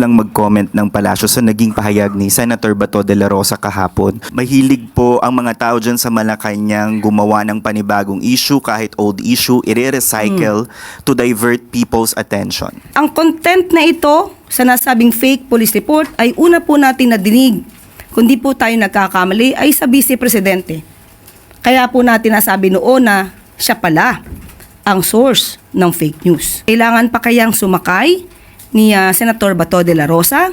lang mag-comment ng palasyo sa naging pahayag ni Senator Bato de la Rosa kahapon. Mahilig po ang mga tao dyan sa Malacanang gumawa ng panibagong issue kahit old issue, i-recycle to divert people's attention. Ang content na ito sa nasabing fake police report ay una po natin nadinig. Kundi po tayo nagkakamali ay sa Vice Presidente. Kaya po natin nasabi noon na siya pala ang source ng fake news. Kailangan pa kayang sumakay ni ah, Senator Bato de la Rosa?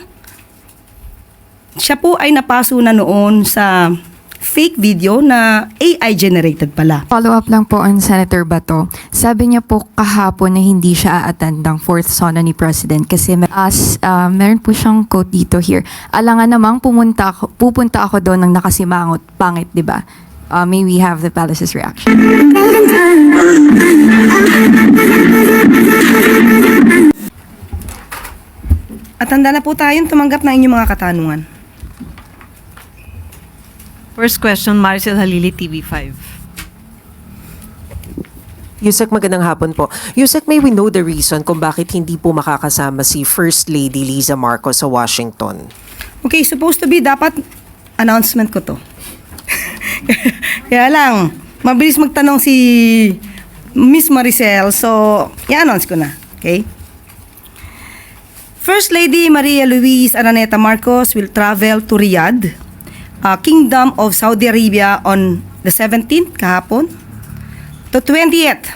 Siya po ay napaso na noon sa fake video na AI generated pala. Follow up lang po on Senator Bato. Sabi niya po kahapon na hindi siya a-attend ng fourth sona ni President kasi may- as uh, meron po siyang quote dito here. Alangan namang pumunta ako, pupunta ako doon ng nakasimangot. Pangit, di ba? Uh, may we have the palace's reaction. At handa na po tayong tumanggap ng inyong mga katanungan. First question, Maricel Halili, TV5. Yusek, magandang hapon po. Yusek, may we know the reason kung bakit hindi po makakasama si First Lady Liza Marcos sa Washington? Okay, supposed to be dapat announcement ko to. Kaya lang, mabilis magtanong si Miss Maricel, so i-announce ko na. Okay? First Lady Maria Luis Araneta Marcos will travel to Riyadh, uh, Kingdom of Saudi Arabia on the 17th kahapon to 20th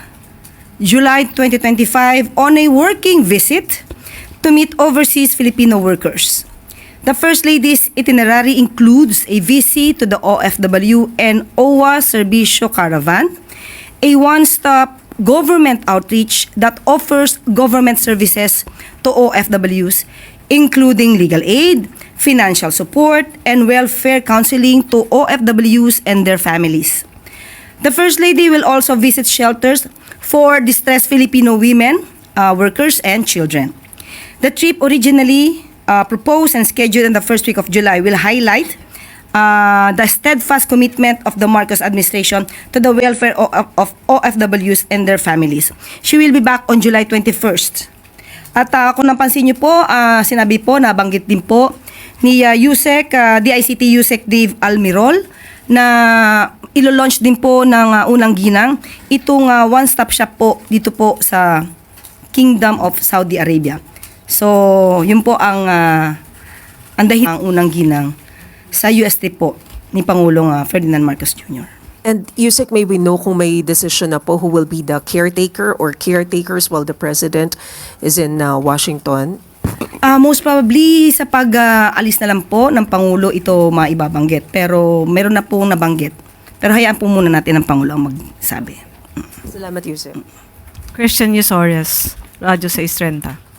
July 2025 on a working visit to meet overseas Filipino workers. The First Lady's itinerary includes a visit to the OFW and OWA Servicio Caravan, a one-stop government outreach that offers government services to OFWs, including legal aid, financial support, and welfare counseling to OFWs and their families. The First Lady will also visit shelters for distressed Filipino women, uh, workers, and children. The trip originally uh, proposed and scheduled in the first week of July will highlight uh, the steadfast commitment of the Marcos administration to the welfare of, of OFWs and their families. She will be back on July 21st. At uh, kung napansin niyo po, ah, sinabi po, nabanggit din po ni uh, Yusek, ah, DICT Yusek Dave Almirol na ilo-launch din po ng ah, unang ginang itong ah, one-stop shop po dito po sa Kingdom of Saudi Arabia. So, yun po ang uh, ang dahilan ng unang ginang sa UST po ni Pangulong Ferdinand Marcos Jr. And Yusek, may we know kung may decision na po who will be the caretaker or caretakers while the President is in uh, Washington? Ah, most probably sa pag-alis na lang po ng Pangulo ito maibabanggit. Pero meron na pong nabanggit. Pero hayaan po muna natin ang Pangulo ang magsabi. Salamat, Yusek. Christian Yusorias, Radyo 630.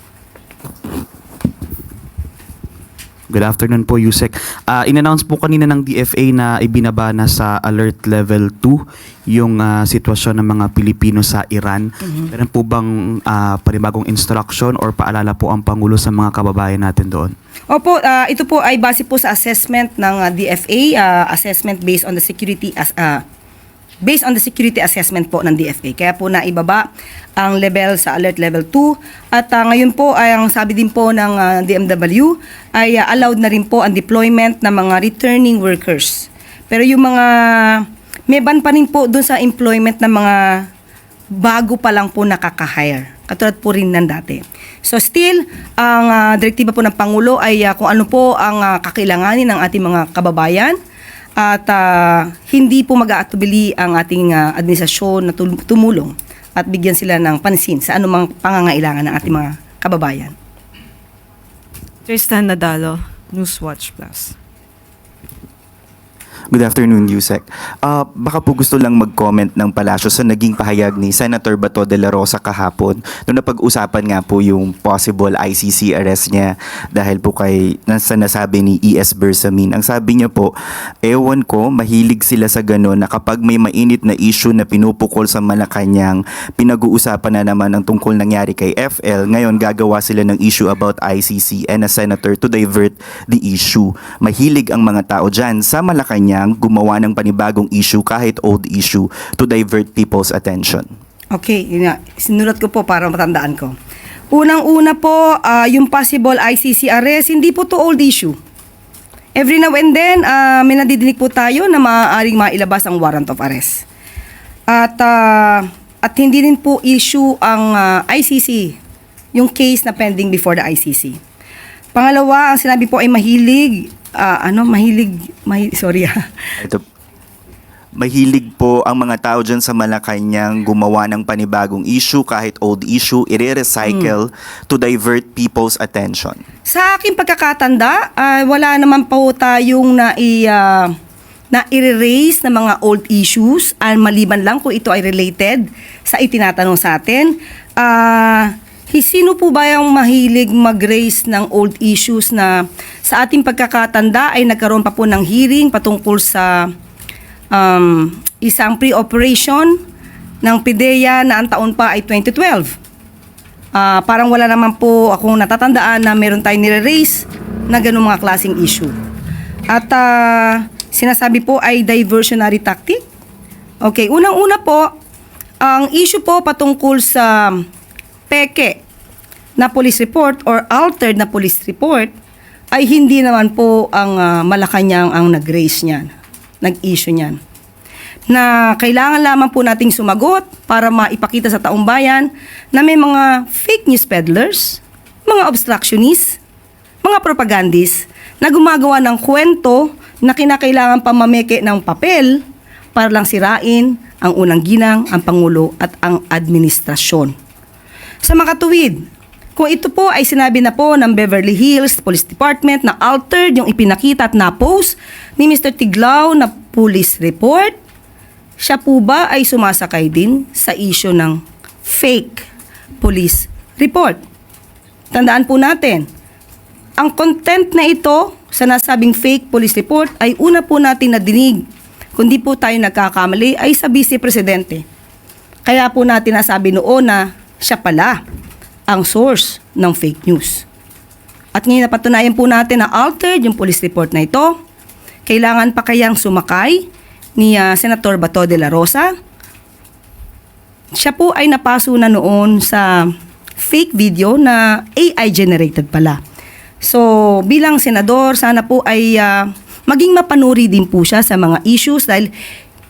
Good afternoon po, Yusek. Ah, in-announce po kanina ng DFA na ibinaba na sa Alert Level 2 yung ah, sitwasyon ng mga Pilipino sa Iran. Meron po bang ah, panibagong instruction or paalala po ang Pangulo sa mga kababayan natin doon? Opo, ah, ito po ay base po sa assessment ng ah, DFA, ah, assessment based on the security as ah, based on the security assessment po ng DFA. Kaya po naibaba ang level sa alert level 2 at ah, ngayon po ay ang sabi din po ng ah, DMW ay ah, allowed na rin po ang deployment ng mga returning workers. Pero yung mga may ban pa rin po doon sa employment ng mga bago pa lang po nakaka-hire. Katulad po rin ng dati. So still, ang ah, direktiba po ng Pangulo ay ah, kung ano po ang ah, kakailanganin ng ating mga kababayan at ah, hindi po mag-aatubili ang ating ah, administrasyon na tumulong at bigyan sila ng pansin sa anumang pangangailangan ng ating mga kababayan. Tristan Nadalo, Newswatch Plus. Good afternoon, Yusek. Ah, baka po gusto lang mag-comment ng palasyo sa naging pahayag ni Senator Bato de la Rosa kahapon nung napag-usapan nga po yung possible ICC arrest niya dahil po kay nasa nasabi ni ES Bersamin. Ang sabi niya po, ewan ko, mahilig sila sa gano'n na kapag may mainit na issue na pinupukol sa Malacanang, pinag-uusapan na naman ang tungkol nangyari kay FL. Ngayon, gagawa sila ng issue about ICC and a senator to divert the issue. Mahilig ang mga tao dyan sa Malacanang gumawa ng panibagong issue kahit old issue to divert people's attention. Okay, yun. Sinulat ko po para matandaan ko. Unang-una po, ah, yung possible ICC arrest, hindi po to old issue. Every now and then, ah, may nadidinig po tayo na maaaring mailabas ang warrant of arrest. At, ah, at hindi rin po issue ang ah, ICC, yung case na pending before the ICC. Pangalawa, ang sinabi po ay mahilig, ah, ano, mahilig, mahi- sorry ah. Ito, mahilig po ang mga tao dyan sa Malacanang gumawa ng panibagong issue, kahit old issue, i-recycle to divert people's attention. Sa aking pagkakatanda, ah, wala naman po tayong na i ah, na i-erase na mga old issues ah, maliban lang kung ito ay related sa itinatanong sa atin. Ah, hi- sino po ba yung mahilig mag-raise ng old issues na sa ating pagkakatanda ay nagkaroon pa po ng hearing patungkol sa um, isang pre-operation ng PIDEA na ang taon pa ay 2012. Ah, parang wala naman po akong natatandaan na meron tayong nire-raise na ganung mga klaseng issue. At ah, sinasabi po ay diversionary tactic. Okay, unang-una po, ang issue po patungkol sa peke na police report or altered na police report ay hindi naman po ang ah, Malacanang ang nag-raise niyan, nag-issue niyan na kailangan lamang po nating sumagot para maipakita sa taong bayan na may mga fake news peddlers, mga obstructionists, mga propagandists na gumagawa ng kwento na kinakailangan pa mameke ng papel para lang sirain ang unang ginang, ang Pangulo at ang administrasyon. Sa makatuwid, kung ito po ay sinabi na po ng Beverly Hills Police Department na altered yung ipinakita at na-post ni Mr. Tiglao na police report, siya po ba ay sumasakay din sa issue ng fake police report? Tandaan po natin, ang content na ito sa nasabing fake police report ay una po natin nadinig. Kundi po tayo nagkakamali ay sa Vice Presidente. Kaya po natin nasabi noon na siya pala ang source ng fake news. At ngayon napatunayan po natin na altered yung police report na ito. Kailangan pa kayang sumakay ni ah, Senator Bato de la Rosa. Siya po ay napaso na noon sa fake video na AI generated pala. So bilang senador, sana po ay ah, maging mapanuri din po siya sa mga issues dahil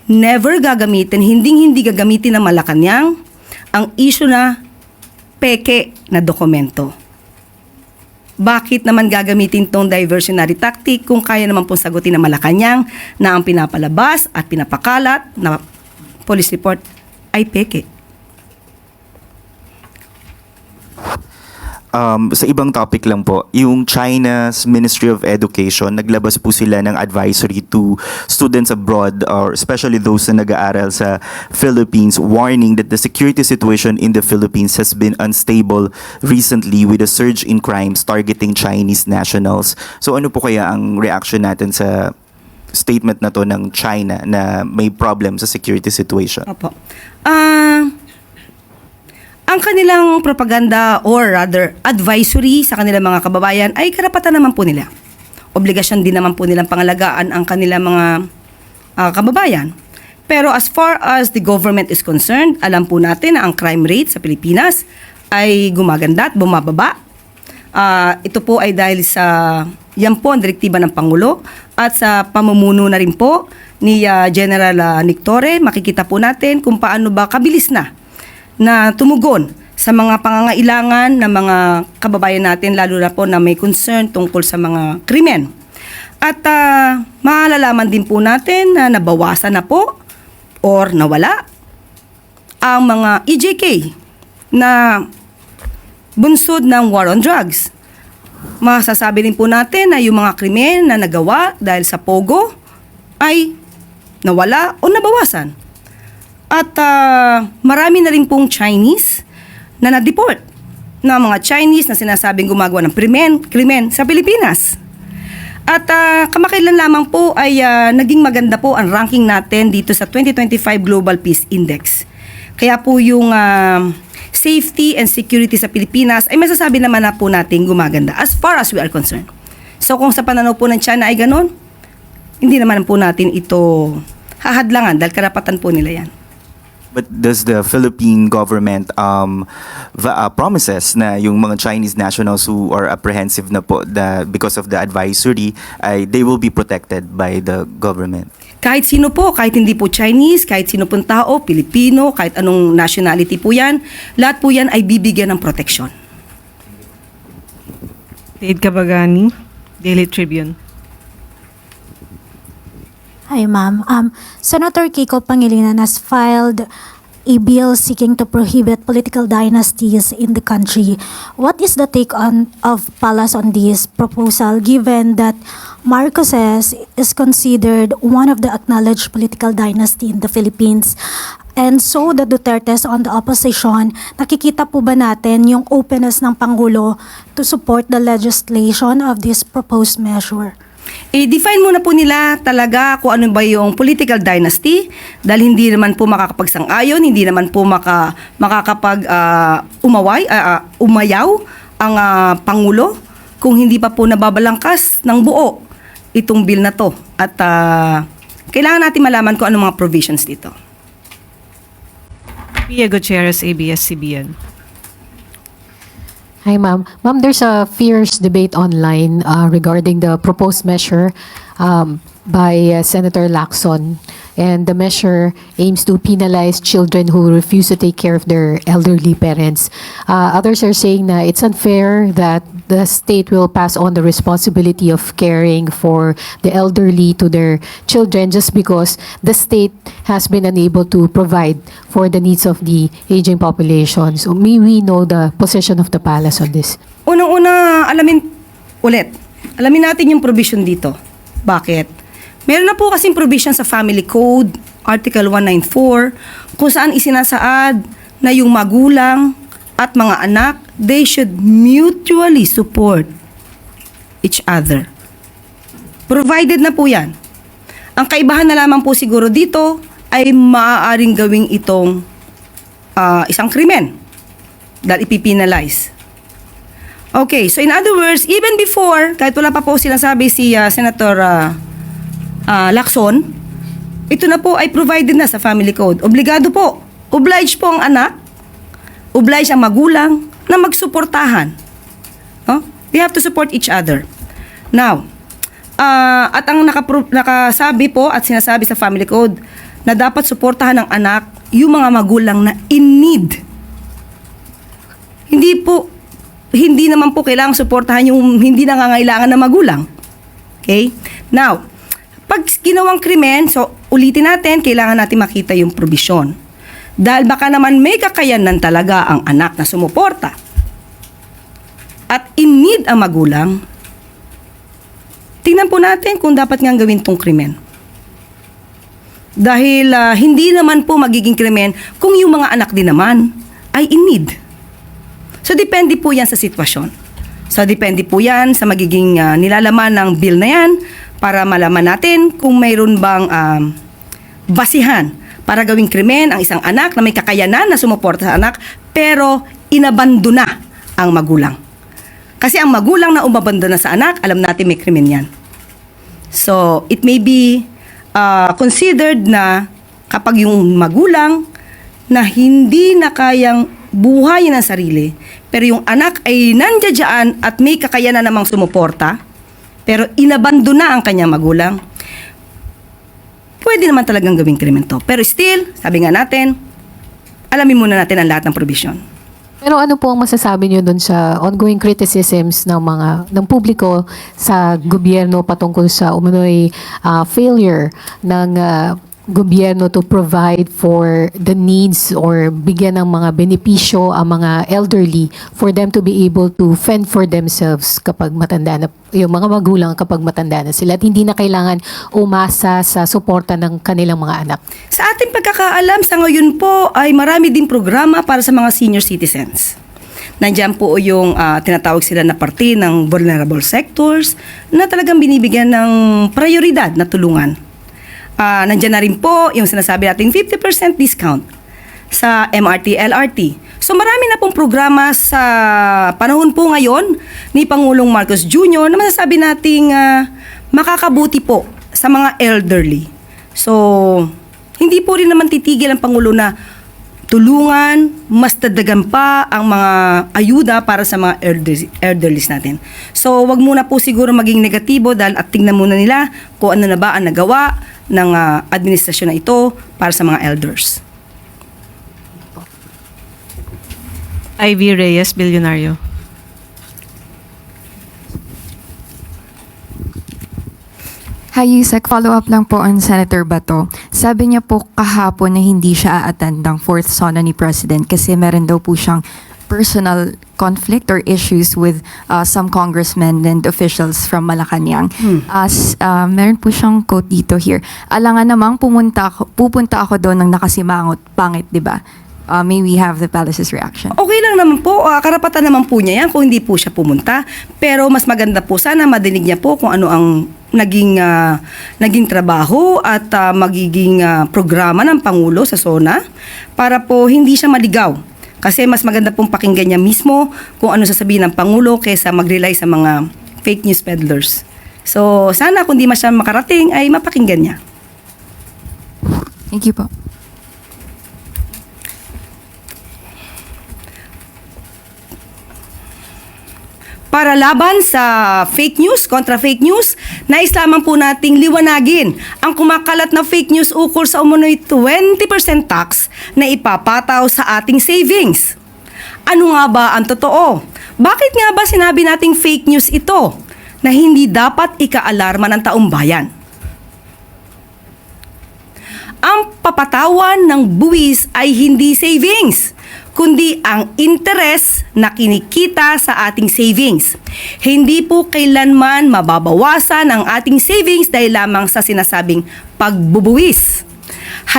never gagamitin, hindi hindi gagamitin ng Malacanang ang issue na peke na dokumento. Bakit naman gagamitin tong diversionary tactic kung kaya naman pong sagutin ng Malacanang na ang pinapalabas at pinapakalat na police report ay peke? Um, sa ibang topic lang po, yung China's Ministry of Education, naglabas po sila ng advisory to students abroad or especially those na nag-aaral sa Philippines, warning that the security situation in the Philippines has been unstable recently with a surge in crimes targeting Chinese nationals. So ano po kaya ang reaction natin sa statement na to ng China na may problem sa security situation? Opo. Ah, ang kanilang propaganda or rather advisory sa kanilang mga kababayan ay karapatan naman po nila. Obligasyon din naman po nilang pangalagaan ang kanilang mga ah, kababayan. Pero as far as the government is concerned, alam po natin na ang crime rate sa Pilipinas ay gumaganda at bumababa. Ah, ito po ay dahil sa yan po ang direktiba ng Pangulo at sa pamumuno na rin po ni ah, General ah, Nick makikita po natin kung paano ba kabilis na na tumugon sa mga pangangailangan ng mga kababayan natin lalo na po na may concern tungkol sa mga krimen. At ah, malalaman din po natin na nabawasan na po or nawala ang mga EJK na bunsod ng war on drugs. Masasabi rin po natin na yung mga krimen na nagawa dahil sa pogo ay nawala o nabawasan. At ah, marami na rin pong Chinese na na-deport na mga Chinese na sinasabing gumagawa ng krimen, krimen sa Pilipinas. At ah, kamakailan lamang po ay ah, naging maganda po ang ranking natin dito sa 2025 Global Peace Index. Kaya po yung ah, safety and security sa Pilipinas ay masasabi naman na po natin gumaganda as far as we are concerned. So kung sa pananaw po ng China ay ganon, hindi naman po natin ito hahadlangan dahil karapatan po nila yan. But does the Philippine government um, va- uh, promises na yung mga Chinese nationals who are apprehensive na po the, because of the advisory, ay they will be protected by the government? Kahit sino po, kahit hindi po Chinese, kahit sino pong tao, Pilipino, kahit anong nationality po yan, lahat po yan ay bibigyan ng protection. Dade Kabagani, Daily Tribune. Hi, ma'am. Um, Senator Kiko Pangilinan has filed a bill seeking to prohibit political dynasties in the country. What is the take on of Palas on this proposal, given that Marcoses is considered one of the acknowledged political dynasty in the Philippines? And so the Dutertes on the opposition, nakikita po ba natin yung openness ng Pangulo to support the legislation of this proposed measure? I-define muna po nila talaga kung ano ba yung political dynasty dahil hindi naman po makakapagsang-ayon, hindi naman po maka, makakapag ah, umaway, ah, ah, umayaw ang ah, Pangulo kung hindi pa po nababalangkas ng buo itong bill na to. At ah, kailangan natin malaman kung ano mga provisions dito. Pia Gutierrez, ABS-CBN. Hi, ma'am. Ma'am, there's a fierce debate online uh, regarding the proposed measure um, by uh, Senator Lacson. And the measure aims to penalize children who refuse to take care of their elderly parents. Uh, others are saying that it's unfair that the state will pass on the responsibility of caring for the elderly to their children just because the state has been unable to provide for the needs of the aging population. So may we know the position of the palace on this? Unang-una, alamin ulit. Alamin natin yung provision dito. Bakit? Meron na po kasing provision sa Family Code, Article 194, kung saan isinasaad na yung magulang at mga anak, they should mutually support each other. Provided na po yan. Ang kaibahan na lamang po siguro dito ay maaaring gawing itong ah, isang krimen dahil ipipinalize. Okay, so in other words, even before, kahit wala pa po sinasabi si ah, Senator ah, ah, Lacson, ito na po ay provided na sa family code. Obligado po. Oblige po ang anak, oblige ang magulang na magsuportahan. No? We have to support each other. Now, ah, at ang nakapro- nakasabi po at sinasabi sa family code na dapat suportahan ng anak yung mga magulang na in need hindi po, hindi naman po kailangang suportahan yung hindi nangangailangan na magulang. Okay? Now, pag ginawang krimen, so ulitin natin, kailangan natin makita yung probisyon. Dahil baka naman may kakayanan talaga ang anak na sumuporta. At in need ang magulang, tingnan po natin kung dapat nga gawin tong krimen. Dahil ah, hindi naman po magiging krimen kung yung mga anak din naman ay in need. So, depende po yan sa sitwasyon. So, depende po yan sa magiging ah, nilalaman ng bill na yan para malaman natin kung mayroon bang um, basihan para gawing krimen ang isang anak na may kakayanan na sumuporta sa anak pero inabandona ang magulang. Kasi ang magulang na umabandona sa anak, alam natin may krimen yan. So, it may be uh, considered na kapag yung magulang na hindi na kayang buhayin ang sarili, pero yung anak ay nandiyan at may kakayanan namang sumuporta, pero inabandona ang kanyang magulang, pwede naman talagang gawing krimen to. Pero still, sabi nga natin, alamin muna natin ang lahat ng provision. Pero ano po ang masasabi niyo doon sa ongoing criticisms ng mga ng publiko sa gobyerno patungkol sa umano'y ah, failure ng ah, gobyerno to provide for the needs or bigyan ng mga benepisyo ang mga elderly for them to be able to fend for themselves kapag matanda na yung mga magulang kapag matanda na sila at hindi na kailangan umasa sa suporta ng kanilang mga anak. Sa ating pagkakaalam, sa ngayon po ay marami din programa para sa mga senior citizens. Nandiyan po yung ah, tinatawag sila na parte ng vulnerable sectors na talagang binibigyan ng prioridad na tulungan. Ah, nandiyan na rin po yung sinasabi nating 50% discount sa MRT, LRT. So marami na pong programa sa panahon po ngayon ni Pangulong Marcos Jr. na masasabi nating ah, makakabuti po sa mga elderly. So, hindi po rin naman titigil ang Pangulo na tulungan, mas dadagan pa ang mga ayuda para sa mga elderly, natin. So, wag muna po siguro maging negatibo dahil at tingnan muna nila kung ano na ba ang nagawa ng ah, administrasyon na ito para sa mga elders. Ivy Reyes, Bilyonaryo. Hi, Yusek. Follow up lang po on Senator Bato. Sabi niya po kahapon na hindi siya a-attend ng fourth SONA ni President kasi meron daw po siyang personal conflict or issues with uh, some congressmen and officials from Malacanang. As uh, meron po siyang quote dito here. Alangan namang pumunta ako, pupunta ako doon ng nakasimangot, pangit, di ba? Uh, may we have the palace's reaction. Okay lang naman po, ah, karapatan naman po niya yan kung hindi po siya pumunta. Pero mas maganda po sana madinig niya po kung ano ang naging ah, naging trabaho at ah, magiging ah, programa ng Pangulo sa SONA para po hindi siya maligaw. Kasi mas maganda pong pakinggan niya mismo kung ano sasabihin ng Pangulo kaysa mag-rely sa mga fake news peddlers. So, sana kung di man siya makarating ay mapakinggan niya. Thank you po. Para laban sa fake news, kontra fake news, nais lamang po nating liwanagin ang kumakalat na fake news ukol sa umunoy 20% tax na ipapataw sa ating savings. Ano nga ba ang totoo? Bakit nga ba sinabi nating fake news ito na hindi dapat ikaalarma ng taong bayan? Ang papatawan ng buwis ay hindi savings, kundi ang interes na kinikita sa ating savings. Hindi po kailanman mababawasan ang ating savings dahil lamang sa sinasabing pagbubuwis.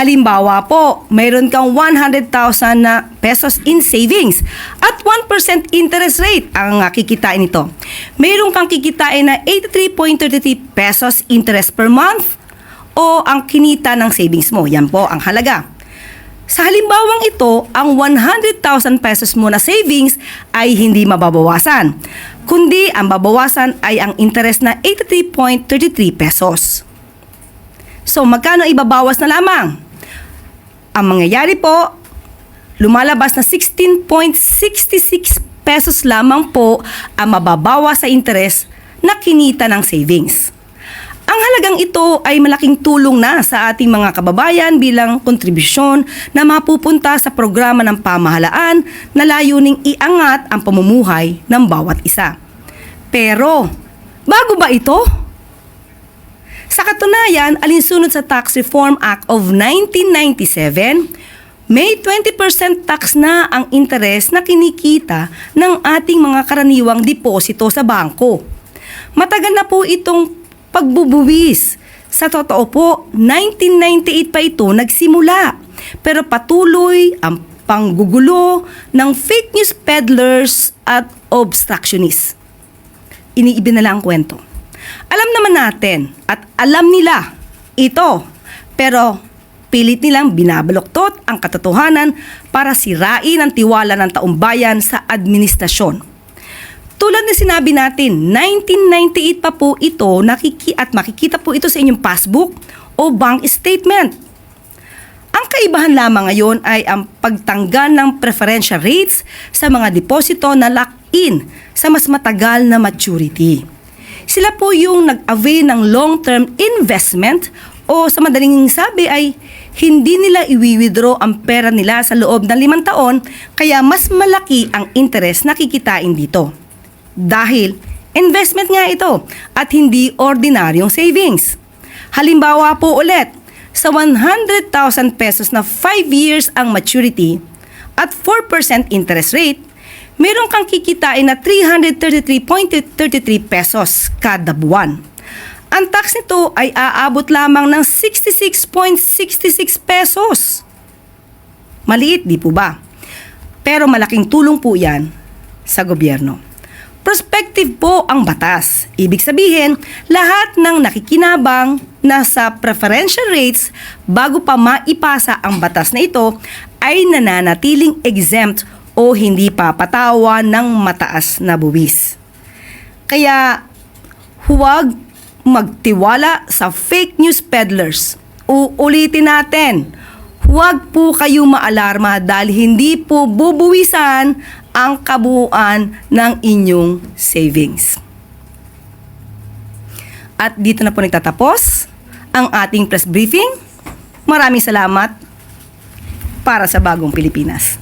Halimbawa po, mayroon kang 100,000 na pesos in savings at 1% interest rate ang kikitain nito. Mayroon kang kikitain na 83.33 pesos interest per month o ang kinita ng savings mo. Yan po ang halaga. Sa halimbawang ito, ang 100,000 pesos mo na savings ay hindi mababawasan. Kundi ang babawasan ay ang interest na 83.33 pesos. So magkano ibabawas na lamang? Ang mangyayari po, lumalabas na 16.66 pesos lamang po ang mababawas sa interest na kinita ng savings. Ang halagang ito ay malaking tulong na sa ating mga kababayan bilang kontribusyon na mapupunta sa programa ng pamahalaan na layuning iangat ang pamumuhay ng bawat isa. Pero, bago ba ito? Sa katunayan, alinsunod sa Tax Reform Act of 1997, may 20% tax na ang interes na kinikita ng ating mga karaniwang deposito sa bangko. Matagal na po itong pagbubuwis. Sa totoo po, 1998 pa ito nagsimula. Pero patuloy ang panggugulo ng fake news peddlers at obstructionists. Iniibi na lang ang kwento. Alam naman natin at alam nila ito, pero pilit nilang binabaloktot ang katotohanan para sirain ang tiwala ng taong bayan sa administrasyon. Tulad na sinabi natin, 1998 pa po ito nakiki at makikita po ito sa inyong passbook o bank statement. Ang kaibahan lamang ngayon ay ang pagtanggal ng preferential rates sa mga deposito na lock-in sa mas matagal na maturity. Sila po yung nag-avail ng long-term investment o sa madaling sabi ay hindi nila iwi-withdraw ang pera nila sa loob ng limang taon kaya mas malaki ang interest na kikitain dito. Dahil investment nga ito at hindi ordinaryong savings. Halimbawa po ulit, sa 100,000 pesos na 5 years ang maturity at 4% interest rate, meron kang kikitain na 333.33 pesos kada buwan. Ang tax nito ay aabot lamang ng 66.66 pesos. Maliit, di po ba? Pero malaking tulong po yan sa gobyerno. Prospective po ang batas. Ibig sabihin, lahat ng nakikinabang nasa preferential rates bago pa maipasa ang batas na ito ay nananatiling exempt o hindi papatawa ng mataas na buwis. Kaya huwag magtiwala sa fake news peddlers. Uulitin natin, huwag po kayo maalarma dahil hindi po bubuwisan ang kabuuan ng inyong savings. At dito na po nagtatapos ang ating press briefing. Maraming salamat para sa bagong Pilipinas.